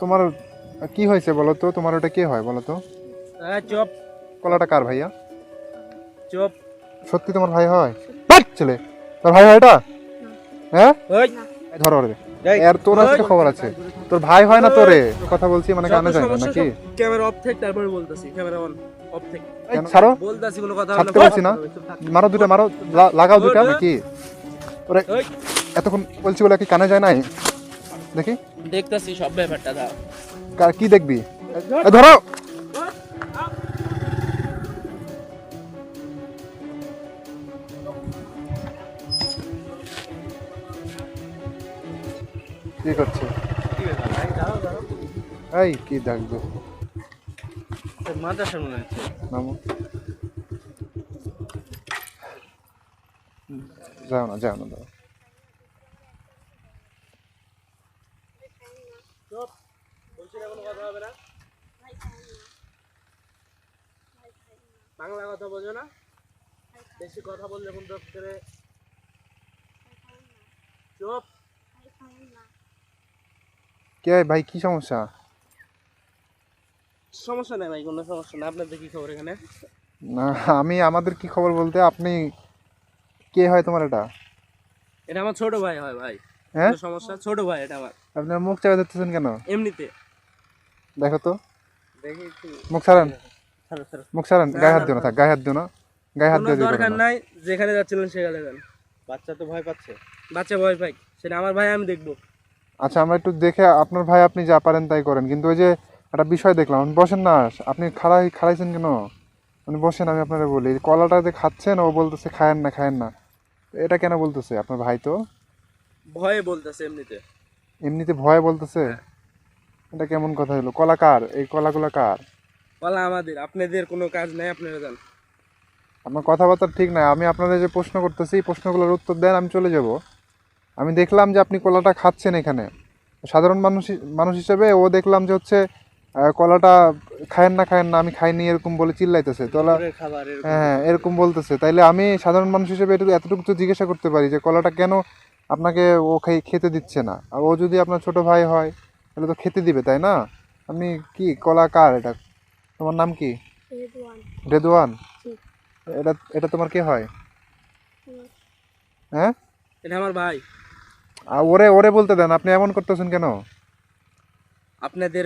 তোমার কি হয়েছে বলো তো? তোমার ওটা কে হয় বলো তো? চপ। কলাটা কার ভাইয়া? চপ। সত্যি তোমার ভাই হয়? ছেলে তোর ভাই হয় এটা? হ্যাঁ? ধরো ওরে। এই, আর তোর আছে খবর আছে। তোর ভাই হয় না তোরে? কথা বলছি মানে কানে যায় না নাকি? ক্যামেরা অফ থেকে তারপরে বলতাছি ক্যামেরা অন অফ থেকে ছাড়ো। বলতাছি কোনো কথা ছাড়তে বলছি না। মারো দুটা মারো। লাগাও দুটা নাকি? ওরে এতক্ষণ বলছি বলে কি কানে যায় নাই? দেখি। দেখতাছি সব ব্যাপারটা দাও কা- কি দেখবি? ধরো। কি করছে? এই কি দেখবে? মাথা সামনে আছে নামো যাও না যাও না দাও চপ বলছি না কোনো কথা হবে না। বাংলা কথা বোঝো না। বেশি কথা বললে কোন দপ্তরে? চুপ কে ভাই কি সমস্যা? সমস্যা নাই ভাই কোনো সমস্যা না আপনাদের কি খবর এখানে? না আমি আমাদের কি খবর বলতে আপনি কে হয় তোমার এটা? এটা আমার ছোট ভাই হয় ভাই। হ্যাঁ? সমস্যা? ছোট ভাই এটা আমার। আপনার মুখ চাপে ধরতেছেন কেন? এমনিতে। দেখো তো। দেখি মুখ ছাড়ো। মুখ ছাড়েন। গায়ে হাত দিও না থাক গায়ে হাত দিও না। গায়ে হাত দিও দরকার নাই যেখানে যাচ্ছিলেন সেখানে যান। বাচ্চা তো ভয় পাচ্ছে। বাচ্চা ভয় পাই সেটা আমার ভাই আমি দেখব। আচ্ছা আমরা একটু দেখে আপনার ভাই আপনি যা পারেন তাই করেন। কিন্তু ওই যে একটা বিষয় দেখলাম আপনি বসেন না। আপনি খাড়াই খাড়াইছেন কেন? আপনি বসেন আমি আপনারা বলি। কলাটা যে খাচ্ছেন ও বলতেছে খায়েন না খায়েন না। এটা কেন বলতেছে? আপনার ভাই তো? ভয়ে বলতেছে এমনিতে। এমনিতে ভয় বলতেছে? এটা কেমন কথা হলো? কলা কার? এই কলাগুলা কার? বলা আমাদের আপনাদের কোনো কাজ নাই আপনারা যান। আপনার কথাবার্তা ঠিক নাই। আমি আপনাদের যে প্রশ্ন করতেছি এই প্রশ্নগুলোর উত্তর দেন আমি চলে যাব। আমি দেখলাম যে আপনি কলাটা খাচ্ছেন এখানে। সাধারণ মানুষ মানুষ হিসেবে ও দেখলাম যে হচ্ছে কলাটা খায়েন না খায়েন না আমি খাইনি এরকম বলে চিল্লাইতেছে। তোলা। হ্যাঁ হ্যাঁ, এরকম বলতেছে। তাইলে আমি সাধারণ মানুষ হিসেবে এটুকু এতটুকু তো জিজ্ঞাসা করতে পারি যে কলাটা কেন আপনাকে ও খাই খেতে দিচ্ছে না। আর ও যদি আপনার ছোট ভাই হয় তাহলে তো খেতে দিবে তাই না? আপনি কি কলা কার এটা? তোমার নাম কি? রেদওয়ান। এটা এটা তোমার কে হয়? হ্যাঁ? এটা আমার ভাই। আর ওরে ওরে বলতে দেন আপনি এমন করতেছেন কেন? আপনাদের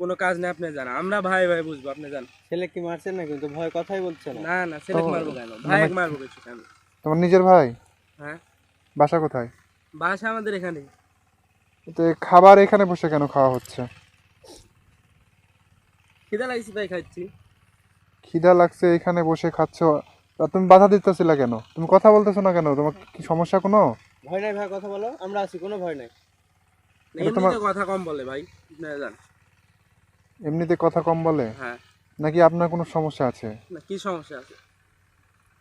কোনো কাজ নেই আপনি জান আমরা ভাই ভাই বুঝব আপনি জান ছেলে কি মারছেন না কিন্তু ভয় কথাই বলছে না। না না ছেলে মারবো কেন? ভাই মারবো কিছু কেন তোমার নিজের ভাই? হ্যাঁ? বাসা কোথায়? বাসা আমাদের এখানে। তো খাবার এখানে বসে কেন খাওয়া হচ্ছে? খিদা লাগছে তাই খাচ্ছি। খিদা লাগছে এখানে বসে খাচ্ছ। তুমি বাধা দিতেছিলে কেন? তুমি কথা বলতেছো না কেন? তোমার কি সমস্যা কোনো? ভয় নাই ভাই কথা বলো। আমরা আছি কোনো ভয় নাই। তোমার- এমনিতে কথা কম বলে ভাই এমনিতে কথা কম বলে? হ্যাঁ। নাকি আপনার কোনো সমস্যা আছে? না কি সমস্যা আছে?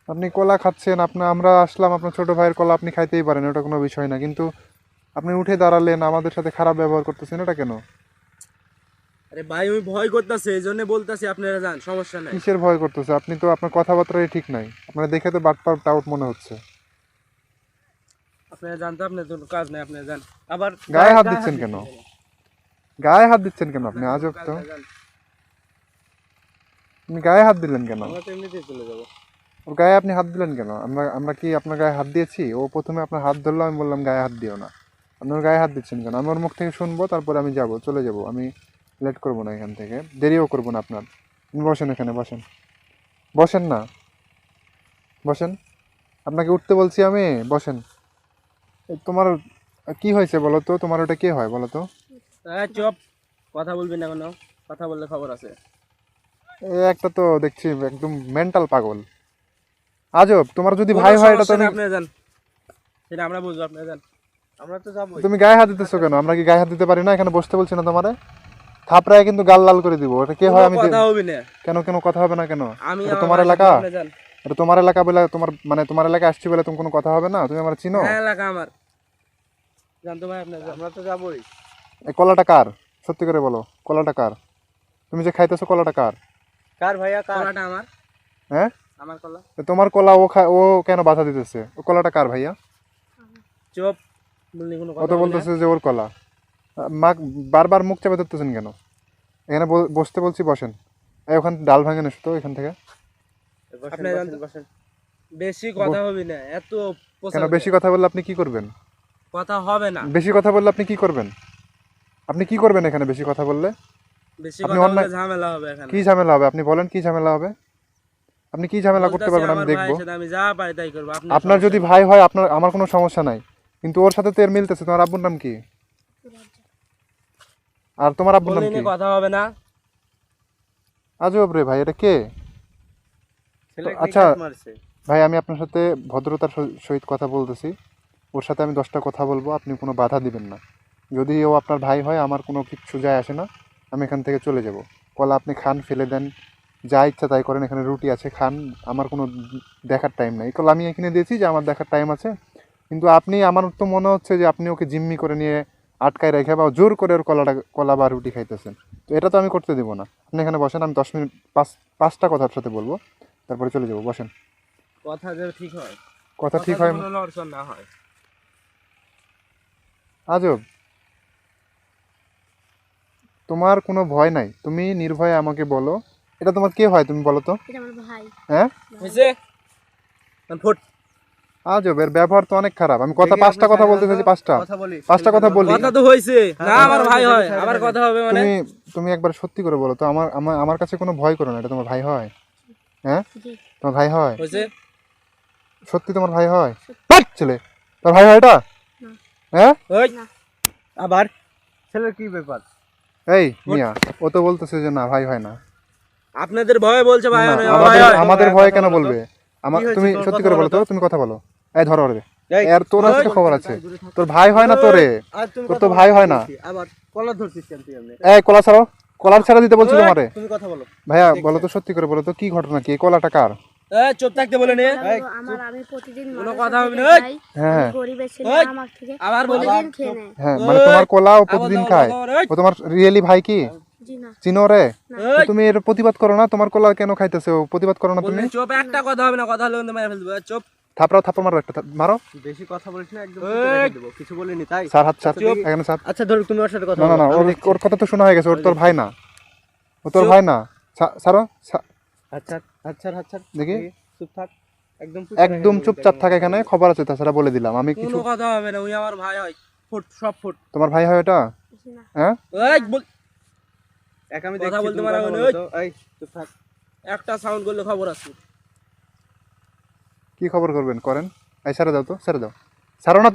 আপনি কলা খাচ্ছেন আপনার আমরা আসলাম আপনার ছোট ভাইয়ের কলা আপনি খাইতেই পারেন ওটা কোনো বিষয় না। কিন্তু আপনি উঠে দাঁড়ালেন আমাদের সাথে খারাপ ব্যবহার করতেছেন এটা কেন? আরে ভাই আমি ভয় করতেছে এই জন্য বলতেছি আপনারা জান সমস্যা নাই। কিসের ভয় করতেছে? আপনি তো আপনার কথাবার্তাই ঠিক নাই। আপনার দেখে তো বাটপার টাউট মনে হচ্ছে। আপনারা জানতো আপনার কোনো কাজ নাই আপনারা জান আবার গায়ে হাত দিচ্ছেন কেন? গায়ে হাত দিচ্ছেন কেন আপনি? আজব তো আপনি গায়ে হাত দিলেন কেন? আমরা তো এমনিতেই চলে যাব। ওর গায়ে আপনি হাত দিলেন কেন? আমরা আমরা কি আপনার গায়ে হাত দিয়েছি? ও প্রথমে আপনার হাত ধরলো আমি বললাম গায়ে হাত দিও না। আপনি ওর গায়ে হাত দিচ্ছেন কেন? আমি ওর মুখ থেকে শুনব তারপরে আমি যাব চলে যাব। আমি লেট করব না এখান থেকে। দেরিও করব না আপনার। আপনি বসেন এখানে বসেন। বসেন না। বসেন। আপনাকে উঠতে বলছি আমি বসেন। তোমার কি হয়েছে বলো তো? তোমার ওটা কে হয় বলো তো? চপ। কথা বলবি না কোনো? কথা বললে খবর আছে। এ একটা তো দেখছি একদম মেন্টাল পাগল। আজব তোমার যদি ভাই হয় এটা তো আপনারা জান সেটা আমরা বুঝব আপনারা জান আমরা তো যাবোই। তুমি গায়ে হাত দিতেছো কেন? আমরা কি গায়ে হাত দিতে পারি না? এখানে বসতে বলছি না তোমারে? থাপড়ায় কিন্তু গাল লাল করে দিব। এটা কে হয় আমি কথা হবে না। কেন কেন কথা হবে না কেন? এটা তোমার এলাকা? আপনি জান। এটা তোমার এলাকা বলে তোমার মানে তোমার এলাকায় আসছি বলে তুমি কোনো কথা হবে না? তুমি আমার চিনো? হ্যাঁ এলাকা আমার। জানতো ভাই আপনার জান আমরা তো যাবোই। এই কলাটা কার? সত্যি করে বলো কলাটা কার? তুমি যে খাইতেছো কলাটা কার? কার ভাইয়া কলাটা আমার। হ্যাঁ? আমার কলা? তোমার কলা ও ও কেন বাধা দিতেছে? ও কলাটা কার ভাইয়া? চপ বললি কোনো ও তো বলতেছে যে ওর কলা। মা বারবার মুখ চেপে ধরতেছেন কেন? এখানে বসতে বলছি বসেন। এই ওখান ডাল ভাঙেন তো এখান থেকে? আপনি বসেন, বেশি কথা হবে না এত কেন বেশি কথা বললে আপনি কি করবেন? কথা হবে না। বেশি কথা বললে আপনি কি করবেন? আপনি কি করবেন এখানে বেশি কথা বললে? বেশি কথা বললে ঝামেলা হবে এখানে। কি ঝামেলা হবে? আপনি বলেন কি ঝামেলা হবে? আপনি কি ঝামেলা করতে পারবেন আমি দেখব। আমি যা পারি তাই করব। আপনি আপনার যদি ভাই হয় আপনার আমার কোনো সমস্যা নাই। কিন্তু ওর সাথে তো এর মিলতেছে তোমার আব্বুর নাম কি? আর তোমার আব্বুর নাম কি? কথা হবে না। আজব রে ভাই এটা কে? আচ্ছা। ভাই আমি আপনার সাথে ভদ্রতার সহিত কথা বলতেছি। ওর সাথে আমি দশটা কথা বলব আপনি কোনো বাধা দিবেন না। যদি ও আপনার ভাই হয় আমার কোনো কিচ্ছু যায় আসে না আমি এখান থেকে চলে যাব। কলা আপনি খান ফেলে দেন। যা ইচ্ছা তাই করেন এখানে রুটি আছে খান। আমার কোনো দেখার টাইম নাই। কল আমি এখানে দিয়েছি যে আমার দেখার টাইম আছে। কিন্তু আপনি আমার তো মনে হচ্ছে যে আপনি ওকে জিম্মি করে নিয়ে আটকায় রেখে বা জোর করে ওর কলাটা কলা বা রুটি খাইতেছেন। তো এটা তো আমি করতে দেবো না। আপনি এখানে বসেন আমি দশ মিনিট পাঁচ পাঁচটা কথার সাথে বলব। তারপরে চলে যাব বসেন। কথা যেন ঠিক হয়। কথা ঠিক হয় না হয়। আজব। তোমার কোনো ভয় নাই। তুমি নির্ভয়ে আমাকে বলো এটা তোমার কে হয় তুমি বলো তো? আমার হ্যাঁ? হয়েছে ফুট আজব এর ব্যবহার তো অনেক খারাপ। আমি কথা পাঁচটা কথা বলতে চাইছি পাঁচটা। পাঁচটা কথা বলি। কথা তো হয়েছে না হ্যাঁ, আমার ভাই হ্যাঁ, কথা হবে মানে? তুমি তুমি একবার সত্যি করে বলো তো আমার আমার আমার কাছে কোনো ভয় করো না এটা তোমার ভাই হয়। হ্যাঁ? তোমার ভাই হয়? সত্যি তোমার ভাই হয়? ছেলে। তোর ভাই হয় এটা? হ্যাঁ? আবার? ছেলের কি ব্যাপার? এই মিয়া ও তো বলতেছে যে না ভাই হয় না। আপনাদের ভয়ে বলছে ভাই আমাদের হয়। ভয় কেন বলবে? আমার তুমি সত্যি করে বলো তো। তুমি কথা বলো। এই ধরো ওরে। এই, এর তোর ওই, খবর আছে। তোর ভাই হয় না তোরে তোর তো ভাই হয় না। আবার কলার ধরছিস কেন তুই এমনি? এই কলা ছাড়ো। কলার ছাড়া দিতে বলছি ওই, তোমারে। তুমি কথা বলো। ভাইয়া বলো তো সত্যি করে বলো তো কি ঘটনা কি? কলাটা কার? এই, চুপ থাকতে বলে নে। আমার- আমি প্রতিদিন কোনো কথা হবে না, হ্যাঁ গরিবের ছেলে আমার থেকে আবার বলি। প্রতিদিন খেয়ে নেয়। হ্যাঁ মানে তোমার কলা ও প্রতিদিন খায়। ও তোমার রিয়েলি ভাই কি? চিনো রে? তুমি এর প্রতিবাদ করো না তোমার কলা কেন খাইতেছে প্রতিবাদ করো না তুমি। চুপ একটা কথা হবে না কথা হলে কিন্তু মেরে ফেলবে। চুপ। থাপড়াও থাপড় মারো একটা মারো। বেশি কথা বলিস না একদম এই। পুঁতে রেখে দেবো। কিছু বলিনি তাই? স্যার হাত স্যার এখানে স্যার। আচ্ছা ধরো তুমি ওর সাথে কথা না না বলো। না আমি ওর ওর কথা তো শোনা হয়ে গেছে ওর তোর ভাই না। ও তোর ভাই না। সা- আচ্ছা আচ্ছা আচ্ছা দেখি। চুপ থাক। একদম একদম চুপচাপ। থাক এখানে খবর আছে তাছাড়া বলে দিলাম। আমি কিছু কোনো কথা হবে না উনি আমার ভাই হয় ফুট সব ফুট। তোমার ভাই হয় এটা হ্যাঁ? এই এক আমি কথা বলতে মানা হলো, বলো ওই। তো। এই চুপ থাক। একটা সাউন্ড করলে খবর আছে। কি খবর করবেন? করেন। এই ছেড়ে দাও তো ছেড়ে দাও। ছাড়ো না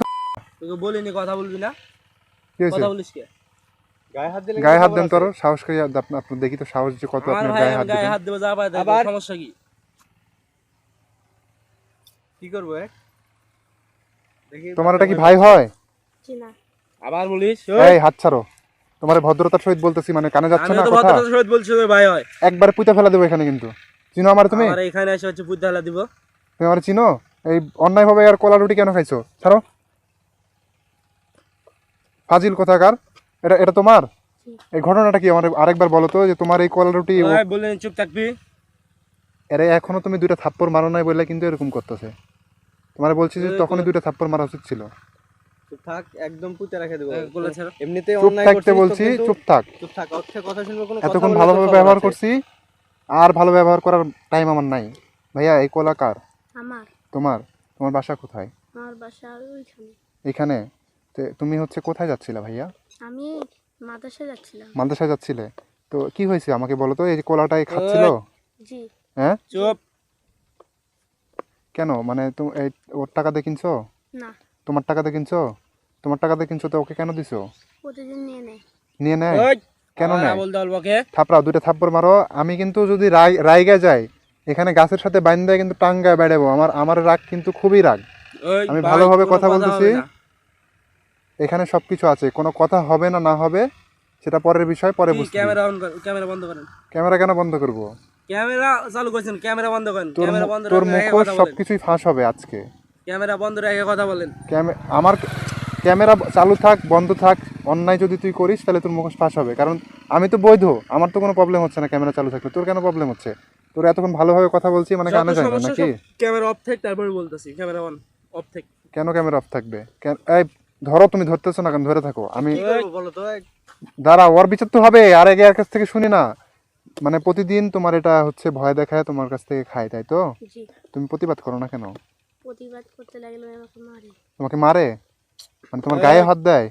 তোকে বলিনি কথা বলবি না। কি কথা বলিস কে? গায়ে হাত দিলে গায়ে হাত দেন তোর সাহস করে আপ- আপনার দেখি তো সাহস যে কত আপনার গায়ে হাত গায়ে হাত দেবো যা পায় আবার? করব, সমস্যা কি? কি করব এক? দেখি তোমার এটা কি ভাই হয়? জি না? আবার বলিস এই হাত ছাড়ো। তোমার ভদ্রতার সহিত বলতেছি মানে কানে যাচ্ছে আমি না তো কথা? ভদ্রতার সহিত বলছি ভাই হয়। একবারে পুঁতে ফেলা দেবো এখানে কিন্তু। চিনো আমার তুমি? আমার এখানে এসে হচ্ছে বুদ্ধ হেলা দিব। তুমি আমার চিনো? এই অন্যায় ভাবে আর কলা রুটি কেন খাইছো? ছাড়ো। ফাজিল কোথাকার? এটা এটা তোমার? এই ঘটনাটা কি আমার আরেকবার বলো তো যে তোমার এই কলা রুটি ও- ভাই বললেন চুপ থাকবি। এরে এখনও তুমি দুইটা থাপ্পড় মারো নাই বলে কিন্তু এরকম করতেছে। তোমার বলছি যে তখনই দুইটা থাপ্পড় মারা উচিত ছিল। চুপ থাক একদম পুঁতে রেখে দেবো। এই গোলা ছেড়ো। এমনিতে চুপ থাকতে বলছি চুপ থাক। চুপ থাক ওর কথা শুনব কোনো এতক্ষণ ভালোভাবে ব্যবহার করছি আর ভালো ব্যবহার করার টাইম আমার নাই। ভাইয়া এই কলা কার? আমার। তোমার? তোমার বাসা কোথায়? আমার বাসা ওইখানে। এখানে? তুমি হচ্ছে কোথায় যাচ্ছিলে ভাইয়া? আমি মাদ্রাসা যাচ্ছিলাম। মাদ্রাসায় যাচ্ছিলে? তো কি হয়েছে আমাকে বলো তো এই যে কলাটাই খাচ্ছিল? জি। হ্যাঁ? চুপ। কেন? মানে তুমি এই ওর টাকা দিয়ে কিনছো? না। তোমার টাকা দিয়ে কিনছো? তোমার টাকা দিয়ে কিনছো তো ওকে কেন দিছো? প্রতিদিন নিয়ে নেয়। নিয়ে নেয়? ওই কেন নেয়? থাপড়াও দুইটা থাপ্পড় মারো। আমি কিন্তু যদি রাই রাইগা যাই এখানে গাছের সাথে বাইন্দা কিন্তু টাঙ্গায় বেড়াবো। আমার আমার রাগ কিন্তু খুবই রাগ। ওই আমি ভালোভাবে কথা বলতেছি। এখানে সব কিছু আছে। কোনো কথা হবে না না হবে সেটা পরের বিষয় পরে বুঝতে ক্যামেরা অন করেন ক্যামেরা বন্ধ করেন। ক্যামেরা কেন বন্ধ করব? ক্যামেরা চালু করছেন ক্যামেরা বন্ধ করেন। তোর ক্যামেরা বন্ধ তোর রেখে মুখোশ কথা সব কিছুই ফাঁস হবে আজকে। ক্যামেরা বন্ধ রেখে কথা বলেন। আমার ক্যামেরা চালু থাক বন্ধ থাক অন্যায় যদি তুই করিস তাহলে তোর মুখোশ ফাঁস হবে। কারণ আমি তো বৈধ আমার তো কোনো প্রবলেম হচ্ছে না ক্যামেরা চালু থাকলে। তোর কেন প্রবলেম হচ্ছে? তোর এতক্ষণ ভালোভাবে কথা বলছি মানে কানে যায় না নাকি? ক্যামেরা অফ থেকে তারপরে বলতেছি ক্যামেরা অন অফ থেকে। কেন ক্যামেরা অফ থাকবে? এই ধরো তুমি ধরতেছো না কেন ধরে থাকো। আমি দাঁড়া ওর বিচার তো হবে আর আগে এর কাছ থেকে শুনি না। মানে প্রতিদিন তোমার এটা হচ্ছে ভয় দেখায় তোমার কাছ থেকে খায় তাই তো? তুমি প্রতিবাদ করো না কেন? প্রতিবাদ করতে লাগলে আমাকে মারে। তোমাকে মারে? মানে তোমার গায়ে হাত দেয়?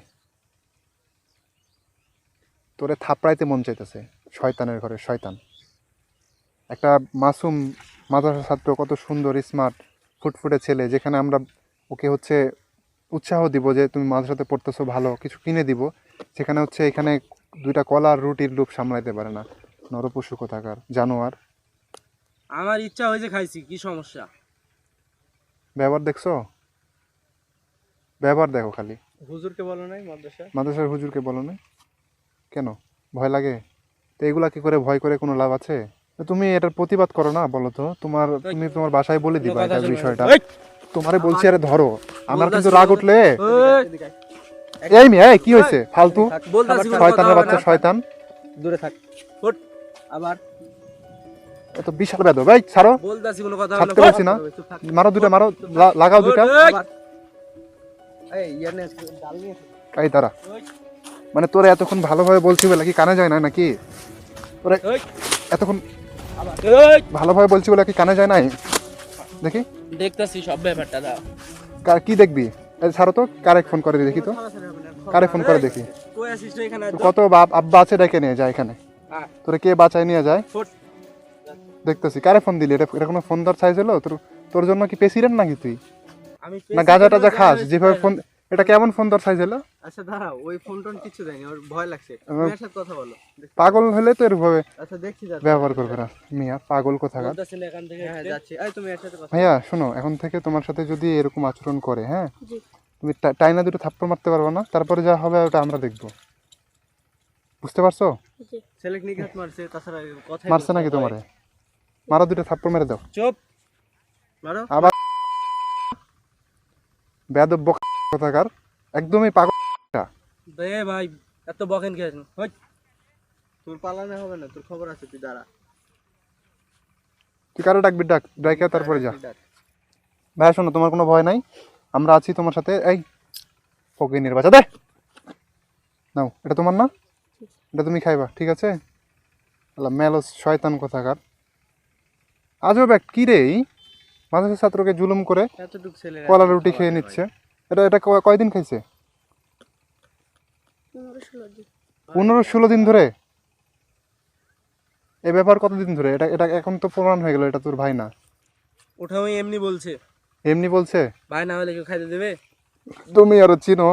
তোরে থাপড়াইতে মন চাইতেছে শয়তানের ঘরে শয়তান। একটা মাসুম মাদ্রাসা ছাত্র কত সুন্দর স্মার্ট ফুটফুটে ছেলে যেখানে আমরা ওকে হচ্ছে উৎসাহ দিব যে তুমি মাদ্রাসাতে পড়তেছো ভালো কিছু কিনে দিব। সেখানে হচ্ছে এখানে দুইটা কলা আর রুটির লোভ সামলাইতে পারে না। নরপশু কোথাকার? জানোয়ার। আমার ইচ্ছা হয়েছে খাইছি কি সমস্যা? ব্যবহার দেখছ? ব্যবহার দেখো খালি। হুজুরকে বলো নাই মাদ্রাসা মাদ্রাসার হুজুরকে বলো না কেন? ভয় লাগে? তো এগুলা কি করে ভয় করে কোনো লাভ আছে? তুমি এটার প্রতিবাদ করো না বলো তো। তোমার তুমি তোমার বাসায় বলে দিবা না। বিষয়টা। তোমারে বলছি আরে ধরো। আমার কিন্তু রাগ উঠলে! এই! মেয়ে এই, কি হয়েছে? ফালতু? শয়তানের বাচ্চা শয়তান। দূরে থাক। ফুট। আবার। এত বিশাল বেদ ভাই ছাড়ো। ছাড়তে না। না মারো দুটা মারো। লাগাও দুটা এই! মানে তোরে এতক্ষণ ভালোভাবে বলছি বলে কি কানে যায় না নাকি? তোরে এতক্ষণ ভালোভাবে বলছি বলে কি কানে যায় নাই? দেখি। দেখতাছি সব ব্যাপারটা দাও কার কি দেখবি? এই ছাড়ো তো কারে ফোন করে দেখি তো। কারে ফোন করে দেখি? কত বাপ আব্বা আছে ডেকে নিয়ে যায় এখানে। আয়। তোরে কে বাঁচায় নিয়ে যায়। দেখতেছি। কারে ফোন দিলি? এটা এটা কোনো ফোন ধর চাইছিল তোর তোর জন্য কি প্রেসিডেন্ট নাকি তুই? না গাজা টাজা খাস যেভাবে ফোন এটা কেমন ফোন ধর চাইছিল আচ্ছা দাঁড়াও ওই ফোন টোন কিছু দেয়নি ওর ভয় লাগছে। সাথে কথা বলো। পাগল হলে তো এরভাবে আচ্ছা দেখছি। ব্যবহার করবে না। মিয়া পাগল কোথাকার? এখান থেকে হ্যাঁ যাচ্ছি। এই তুমি এর সাথে কথা ভাইয়া শোনো এখন থেকে তোমার সাথে যদি এরকম আচরণ করে হ্যাঁ? তুমি টা- টাইনা দুটো থাপ্পড় মারতে পারবে না তারপরে যা হবে ওটা আমরা দেখব। বুঝতে পারছ? ছেলে নিঘাত মারছে তাছাড়া কথা মারছে নাকি তোমারে? মারো দুটো থাপ্পড় মেরে দাও। চুপ। মারো। আবার বেদব বক কোথাকার? একদমই পাগল দে ভাই এত বকেন খেয়েছ ওই তোর পালানো হবে না তোর খবর আছে তুই দাঁড়া। তুই কারও ডাকবি ডাক। ডাইকা তারপরে যা। ডাক। ভাইয়া শোনো তোমার কোনো ভয় নাই। আমরা আছি তোমার সাথে এই ফকিনের বাচ্চা দে! নাও এটা তোমার না? এটা তুমি খাইবা ঠিক আছে? মেলস শয়তান কোথাকার। আজও ব্যাগ কি রে এই? মাদ্রাসা ছাত্রকে জুলুম করে কলা রুটি খেয়ে নিচ্ছে। এটা এটা কয়দিন খাইছে? পনেরো ষোলো দিন ধরে। এই ব্যাপার কতদিন ধরে? এটা এটা এখন তো প্রমাণ হয়ে গেল এটা তোর ভাই না। আমি এমনি বলছে। এমনি বলছে? ভাই না হলে কেউ খাইতে দেবে? তুমি আরও চিনো।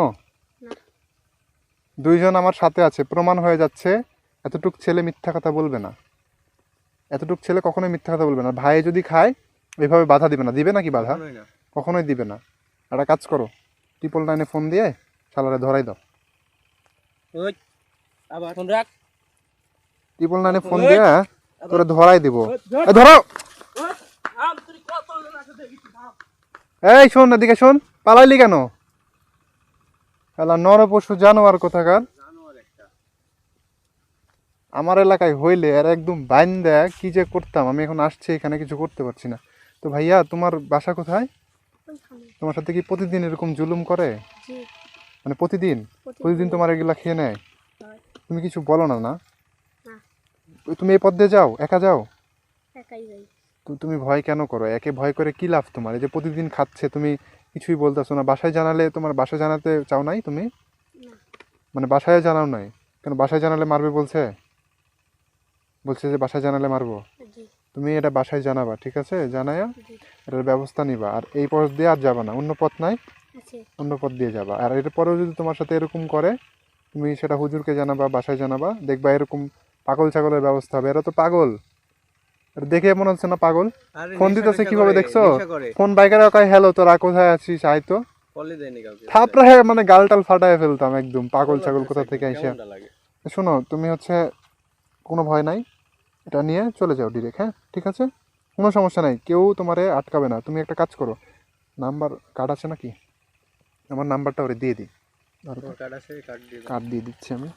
দুইজন আমার সাথে আছে প্রমাণ হয়ে যাচ্ছে এতটুক ছেলে মিথ্যা কথা বলবে না। এতটুক ছেলে কখনোই মিথ্যা কথা বলবে না। ভাই যদি খায় এইভাবে বাধা দিবে না। দিবে নাকি বাধা? কখনোই দিবে না। একটা কাজ করো ট্রিপল নাইনে ফোন দিয়ে শালারে ধরাই দাও। ট্রিপল নাইনে ফোন দিয়ে তোরে ধরাই দিব। ধর। এই শোন এদিকে শোন পালাইলি কেন? শালা নরপশু জানোয়ার কোথাকার। আমার এলাকায় হইলে আর একদম বাইন দেয় কি যে করতাম আমি এখন আসছি এখানে কিছু করতে পারছি না। তো ভাইয়া তোমার বাসা কোথায়? তোমার সাথে কি প্রতিদিন এরকম জুলুম করে? মানে প্রতিদিন? প্রতিদিন। তোমার এগুলা খেয়ে নেয়? তুমি কিছু বলো না না? তুমি এই পথ দিয়ে যাও? একা যাও? তো তুমি ভয় কেন করো? একে ভয় করে কি লাভ তোমার? এই যে প্রতিদিন খাচ্ছে তুমি কিছুই বলতেছো না। বাসায় জানালে তোমার বাসায় জানাতে চাও নাই তুমি? মানে বাসায় জানাও নাই? কেন বাসায় জানালে মারবে বলছে? বলছে যে বাসায় জানালে মারবো? তুমি এটা বাসায় জানাবা ঠিক আছে? জানায়া এটার ব্যবস্থা নিবা। আর এই পথ দিয়ে আর যাবা না অন্য পথ নাই অন্য পথ দিয়ে যাবা। আর এরপরেও যদি তোমার সাথে এরকম করে তুমি সেটা হুজুরকে জানাবা বাসায় জানাবা দেখবা এরকম পাগল ছাগলের ব্যবস্থা হবে। এরা তো পাগল। এটা দেখে মনে হচ্ছে না পাগল। ফোন দিতেছে কীভাবে দেখছ? ফোন বাইকারে কয় হ্যালো তোরা কোথায় আছিস? আয় তো। থাপড়া হ্যাঁ মানে গালটাল ফাটায় ফেলতাম একদম পাগল ছাগল কোথা থেকে আইসা? শোনো তুমি হচ্ছে কোনো ভয় নাই। এটা নিয়ে চলে যাও ডিরেক্ট হ্যাঁ? ঠিক আছে? কোনো সমস্যা নাই। কেউ তোমারে আটকাবে না। তুমি একটা কাজ করো। নাম্বার কার্ড আছে নাকি? আমার নাম্বারটা ওরে দিয়ে দিই। কার্ড আছে কার্ড দিয়ে কার্ড দিয়ে দিচ্ছি আমি।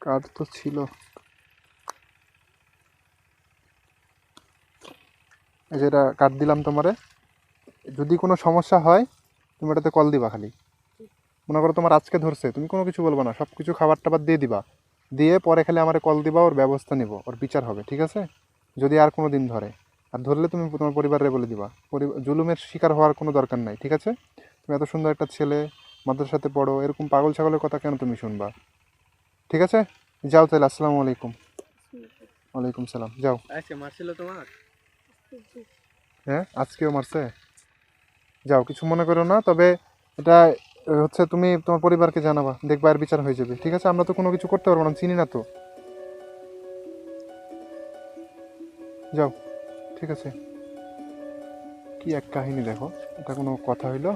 কার্ড তো ছিল। এই যে এটা কাট দিলাম তোমারে। যদি কোনো সমস্যা হয় তুমি এটাতে কল দিবা খালি। মনে করো তোমার আজকে ধরছে তুমি কোনো কিছু বলব না সব কিছু খাবার টাবার দিয়ে দিবা। দিয়ে পরে খালি আমার কল দিবা ওর ব্যবস্থা নিব ওর বিচার হবে ঠিক আছে? যদি আর কোনো দিন ধরে। আর ধরলে তুমি তোমার পরিবারে বলে দিবা। জুলুমের শিকার হওয়ার কোনো দরকার নাই ঠিক আছে? তুমি এত সুন্দর একটা ছেলে মাদ্রাসাতে পড়ো এরকম পাগল ছাগলের কথা কেন তুমি শুনবা? ঠিক আছে? যাও তাহলে আসসালামু আলাইকুম। ওয়ালাইকুম সালাম যাও। আচ্ছা মারছিল তোমার? হ্যাঁ আজকেও মারছে? যাও কিছু মনে করো না তবে এটা হচ্ছে তুমি তোমার পরিবারকে জানাবা, দেখবা আর বিচার হয়ে যাবে। ঠিক আছে? আমরা তো কোনো কিছু করতে পারব না চিনি না তো। যাও, ঠিক আছে? কি এক কাহিনী দেখো, এটা কোনো কথা হইল?